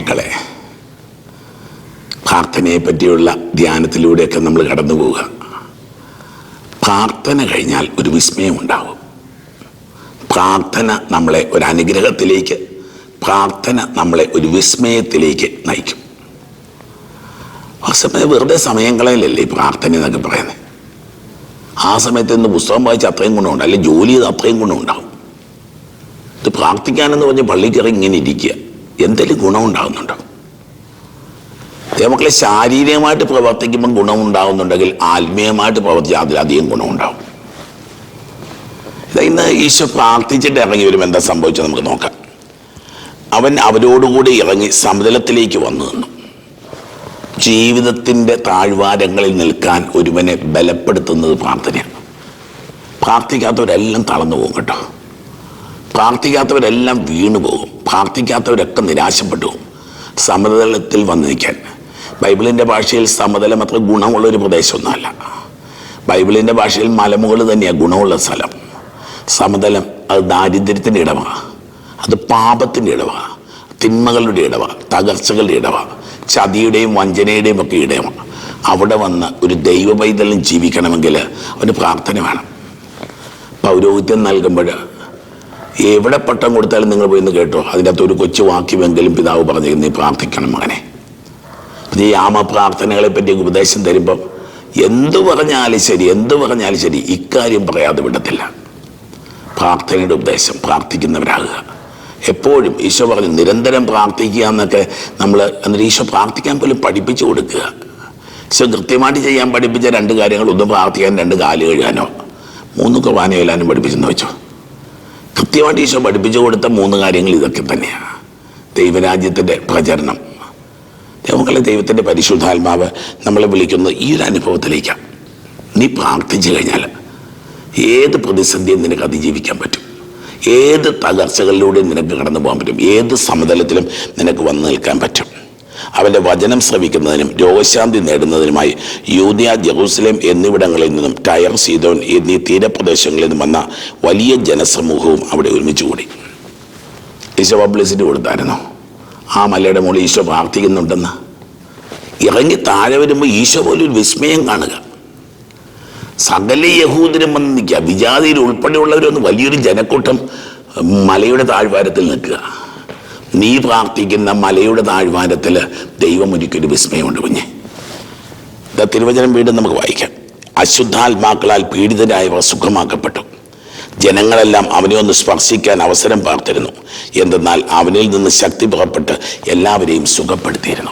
ദൈവമക്കളെ പ്രാർത്ഥനയെ പറ്റിയുള്ള ധ്യാനത്തിലൂടെയൊക്കെ നമ്മൾ കടന്നു പോവുക. പ്രാർത്ഥന കഴിഞ്ഞാൽ ഒരു വിസ്മയം ഉണ്ടാവും. പ്രാർത്ഥന നമ്മളെ ഒരു അനുഗ്രഹത്തിലേക്ക് പ്രാർത്ഥന നമ്മളെ ഒരു വിസ്മയത്തിലേക്ക് നയിക്കും. ആ സമയം വെറുതെ സമയം കളയലല്ലേ ഈ പ്രാർത്ഥന എന്നൊക്കെ പറയുന്നത്? ആ സമയത്ത് ഇന്ന് പുസ്തകം വായിച്ച് അത്രയും ഗുണമുണ്ട് അല്ലെങ്കിൽ ജോലി ചെയ്ത് അത്രയും ഗുണമുണ്ടാവും. ഇത് പ്രാർത്ഥിക്കാനെന്ന് പറഞ്ഞ് പള്ളിക്കിറങ്ങി ഇങ്ങനെ ഇരിക്കുക. എന്തെങ്കിലും ഗുണമുണ്ടാകുന്നുണ്ടോ? ദൈവമക്കളെ ശാരീരികമായിട്ട് പ്രവർത്തിക്കുമ്പോൾ ഗുണമുണ്ടാകുന്നുണ്ടെങ്കിൽ ആത്മീയമായിട്ട് പ്രവർത്തിച്ചാൽ അതിലധികം ഗുണമുണ്ടാവും. ഇതാ ഇന്ന് ഈശോ പ്രാർത്ഥിച്ചിട്ട് ഇറങ്ങി വരുമ്പോൾ എന്താ സംഭവിച്ചത് നമുക്ക് നോക്കാം. അവൻ അവരോടുകൂടി ഇറങ്ങി സമതലത്തിലേക്ക് വന്നു നിന്നു. ജീവിതത്തിന്റെ താഴ്വാരങ്ങളിൽ നിൽക്കാൻ ഒരുവനെ ബലപ്പെടുത്തുന്നത് പ്രാർത്ഥനയാണ്. പ്രാർത്ഥിക്കാത്തവരെല്ലാം തളർന്നു പോകും കേട്ടോ. പ്രാർത്ഥിക്കാത്തവരെല്ലാം വീണു പോകും പ്രാർത്ഥിക്കാത്തവരൊക്കെ നിരാശപ്പെട്ടു പോകും. സമതലത്തിൽ വന്നു നിൽക്കാൻ ബൈബിളിന്റെ ഭാഷയിൽ സമതലം അത്ര ഗുണമുള്ളൊരു പ്രദേശമൊന്നുമല്ല. ബൈബിളിന്റെ ഭാഷയിൽ മലമുകൾ തന്നെയാണ് ഗുണമുള്ള സ്ഥലം. സമതലം അത് ദാരിദ്ര്യത്തിന്റെ ഇടമാണ് അത് പാപത്തിന്റെ ഇടവാണ് തിന്മകളുടെ ഇടവാണ് തകർച്ചകളുടെ ഇടവാണ് ചതിയുടെയും വഞ്ചനയുടെയും ഒക്കെ ഇടമാണ് അവിടെ വന്ന് ഒരു ദൈവ പൈതലും ജീവിക്കണമെങ്കിൽ അവന് പ്രാർത്ഥന വേണം. പൗരോഹിത്യം നൽകുമ്പോൾ എവിടെ പട്ടം കൊടുത്താലും നിങ്ങൾ പോയി കേട്ടോ. അതിനകത്ത് ഒരു കൊച്ചു വാക്യമെങ്കിലും പിതാവ് പറഞ്ഞു നീ പ്രാർത്ഥിക്കണം മകനെ. ഈ ആമ പ്രാർത്ഥനകളെ പറ്റി ഉപദേശം തരുമ്പം എന്തു പറഞ്ഞാലും ശരി എന്തു പറഞ്ഞാലും ശരി ഇക്കാര്യം പറയാതെ വിടത്തില്ല. പ്രാർത്ഥനയുടെ ഉപദേശം പ്രാർത്ഥിക്കുന്നവരാകുക. എപ്പോഴും ഈശോ പറഞ്ഞു നിരന്തരം പ്രാർത്ഥിക്കുക എന്നൊക്കെ നമ്മൾ എന്നിട്ട് ഈശോ പ്രാർത്ഥിക്കാൻ പോലും പഠിപ്പിച്ചു കൊടുക്കുക. ഈശോ കൃത്യമായിട്ട് ചെയ്യാൻ പഠിപ്പിച്ച രണ്ട് കാര്യങ്ങൾ ഒന്ന് പ്രാർത്ഥിക്കാൻ രണ്ട് കാൽ കഴുകാനോ. മൂന്ന് കുർബാന പഠിപ്പിച്ചെന്ന് വെച്ചോ. കൃത്യമായിട്ട് ഈശോ പഠിപ്പിച്ചു കൊടുത്ത മൂന്ന് കാര്യങ്ങൾ ഇതൊക്കെ തന്നെയാണ് ദൈവരാജ്യത്തിന്റെ പ്രചരണം. ദൈവങ്ങളെ ദൈവത്തിന്റെ പരിശുദ്ധാത്മാവ് നമ്മളെ വിളിക്കുന്നത് ഈ ഒരു അനുഭവത്തിലേക്കാണ് നീ പ്രാർത്ഥിച്ചു കഴിഞ്ഞാൽ ഏത് പ്രതിസന്ധിയും നിനക്ക് അതിജീവിക്കാൻ പറ്റും. ഏത് തകർച്ചകളിലൂടെയും നിനക്ക് കടന്നു പോകാൻ പറ്റും. ഏത് സമതലത്തിലും നിനക്ക് വന്നു നിൽക്കാൻ പറ്റും. അവന്റെ വചനം ശ്രവിക്കുന്നതിനും രോഗശാന്തി നേടുന്നതിനുമായി യൂതിയ ജെറൂസലേം എന്നിവിടങ്ങളിൽ നിന്നും ടയർ സീതോൻ എന്നീ തീരപ്രദേശങ്ങളിൽ നിന്നും വന്ന വലിയ ജനസമൂഹവും അവിടെ ഒരുമിച്ച് കൂടി ഈശോ പബ്ലിസിറ്റി കൊടുത്തായിരുന്നു? ആ മലയുടെ മുകളിൽ ഈശോ പ്രാർത്ഥിക്കുന്നുണ്ടെന്ന്. ഇറങ്ങി താഴെ വരുമ്പോൾ ഈശോ പോലും ഒരു വിസ്മയം കാണുക. സകല യഹൂദരും വന്ന് നിൽക്കുക. വിജാതിയിൽ ഉൾപ്പെടെയുള്ളവരൊന്ന് വലിയൊരു ജനക്കൂട്ടം മലയുടെ താഴ്വാരത്തിൽ നിൽക്കുക. നീ പ്രാർത്ഥിക്കുന്ന മലയുടെ താഴ്വാരത്തിൽ ദൈവം ഒരിക്കലും വിസ്മയമുണ്ട് കുഞ്ഞെ. തിരുവചനം വീണ്ടും നമുക്ക് വായിക്കാം. അശുദ്ധാത്മാക്കളാൽ പീഡിതരായവർ സുഖമാക്കപ്പെട്ടു. ജനങ്ങളെല്ലാം അവനെ ഒന്ന് സ്പർശിക്കാൻ അവസരം പാർത്തിരുന്നു. എന്തെന്നാൽ അവനിൽ നിന്ന് ശക്തി പുറപ്പെട്ട് എല്ലാവരെയും സുഖപ്പെടുത്തിയിരുന്നു.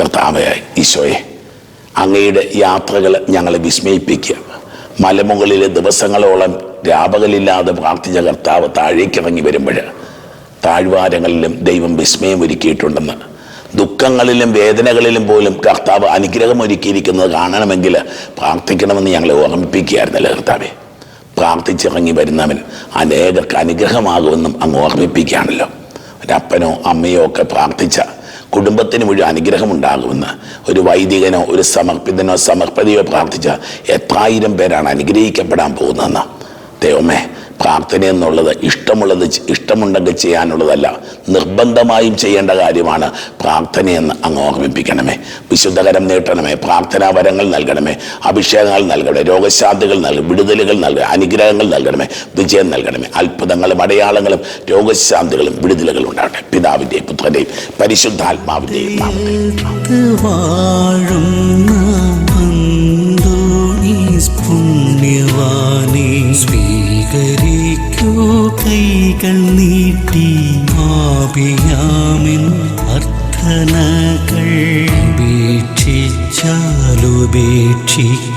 കർത്താവയായ ഈശോയെ അങ്ങയുടെ യാത്രകൾ ഞങ്ങളെ വിസ്മയിപ്പിക്കുക. മലമുകളിലെ ദിവസങ്ങളോളം രാപകലില്ലാതെ പ്രാർത്ഥിച്ച കർത്താവ് താഴേക്കിറങ്ങി വരുമ്പോൾ താഴ്വാരങ്ങളിലും ദൈവം വിസ്മയം ഒരുക്കിയിട്ടുണ്ടെന്ന്. ദുഃഖങ്ങളിലും വേദനകളിലും പോലും കർത്താവ് അനുഗ്രഹം ഒരുക്കിയിരിക്കുന്നത് കാണണമെങ്കിൽ പ്രാർത്ഥിക്കണമെന്ന് ഞങ്ങളെ ഓർമ്മിപ്പിക്കുകയായിരുന്നല്ലോ കർത്താവെ? പ്രാർത്ഥിച്ചിറങ്ങി വരുന്നവൻ അനേകർക്ക് അനുഗ്രഹമാകുമെന്നും അങ്ങ് ഓർമ്മിപ്പിക്കുകയാണല്ലോ. ഒരപ്പനോ അമ്മയോ ഒക്കെ പ്രാർത്ഥിച്ച കുടുംബത്തിന് മുഴുവൻ അനുഗ്രഹമുണ്ടാകുമെന്ന് ഒരു വൈദികനോ ഒരു സമർപ്പിതനോ സമർപ്പതയോ പ്രാർത്ഥിച്ച എത്രായിരം പേരാണ് അനുഗ്രഹിക്കപ്പെടാൻ പോകുന്നതെന്ന്. ദൈവമേ പ്രാർത്ഥന എന്നുള്ളത് ഇഷ്ടമുള്ളത് ഇഷ്ടമുണ്ടെങ്കിൽ ചെയ്യാനുള്ളതല്ല. നിർബന്ധമായും ചെയ്യേണ്ട കാര്യമാണ് പ്രാർത്ഥനയെന്ന് അങ്ങ് ഓർമ്മിപ്പിക്കണമേ. വിശുദ്ധകരം നീട്ടണമേ. പ്രാർത്ഥനാ വരങ്ങൾ നൽകണമേ. അഭിഷേകങ്ങൾ നൽകണമേ. രോഗശാന്തികൾ നൽകണം വിടുതലുകൾ നൽകണം അനുഗ്രഹങ്ങൾ നൽകണമേ. വിജയം നൽകണമേ. അത്ഭുതങ്ങളും അടയാളങ്ങളും രോഗശാന്തികളും വിടുതലുകളും ഉണ്ടാകട്ടെ. പിതാവിന്റെയും പുത്രന്റെയും പരിശുദ്ധാത്മാവിന്റെയും നാമത്തിൽ. അർത്ഥനകൾ ഉപേക്ഷിച്ചാലുപേക്ഷിക്കാതെ